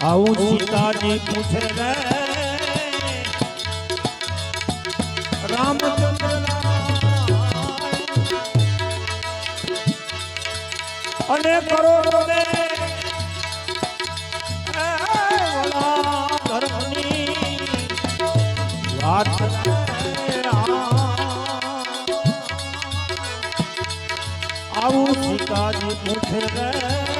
આવું સીતાજી પૂછે રે રામચંદ્ર અને કરોડો વલા ધર્મની વાત આવું સીતાજી પૂછે રે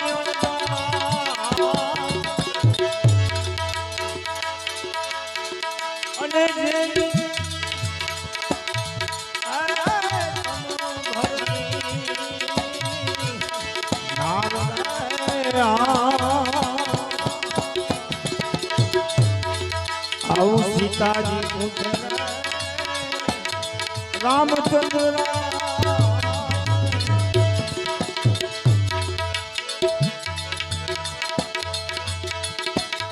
આવું સીતાજી રામચંદ્ર.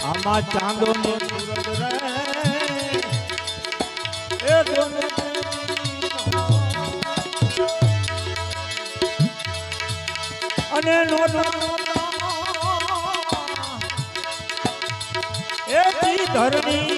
આમાં ચાંદો ને અને નોટા ધરણી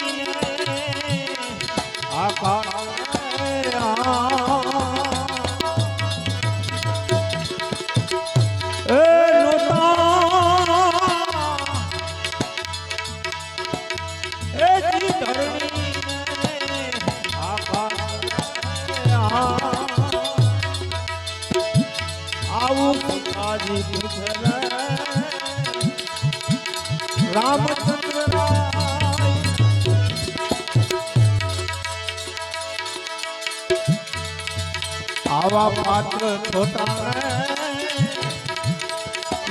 આવા પાત્ર છોટા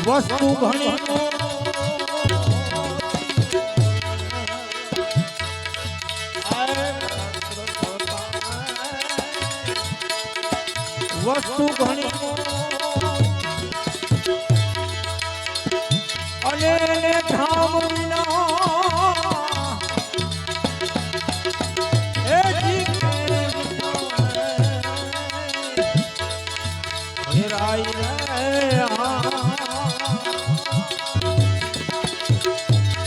વસ્તુ ઘણી વસ્તુ ઘણી અને ધામ વિના એ જીવે હેરાઈ રે.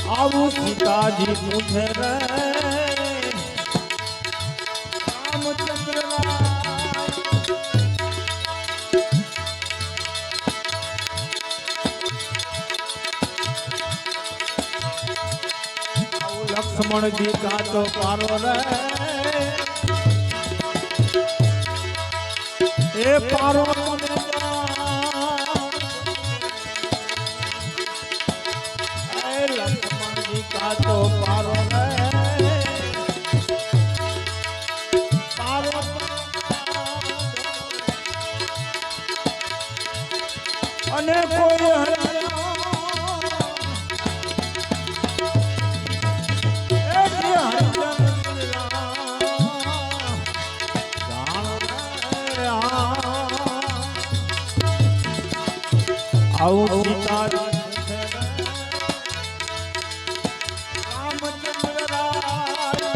આવું સીતાજી પૂછે રાય જી કાચો પારો રે. એ પારો લક્ષ્મણજી કાચો પારો રે. અને કોઈ હરિયા આવું સીતાજી પૂછે રે. રામચંદ્ર રાય.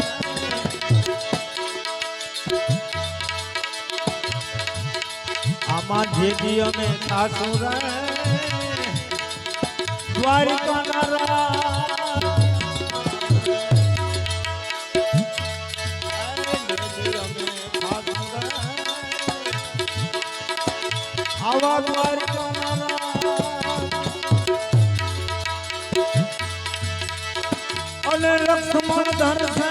આમાં જે દી અમે થાશું રે દ્વારિકાના રાય. આવા દ્વારિકાના અને લક્ષ્મણ ધન છે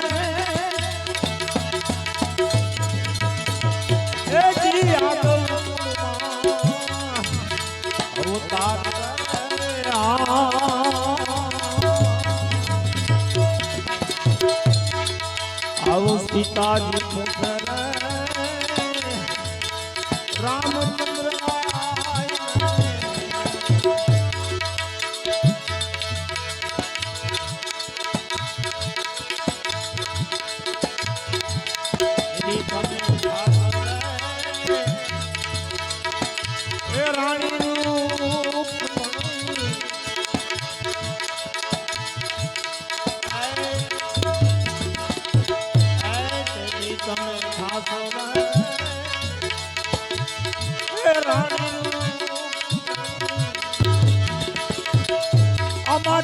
એ રે સીતાજી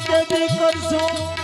કદી કરશું.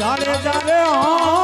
Jale, jale, oh, oh.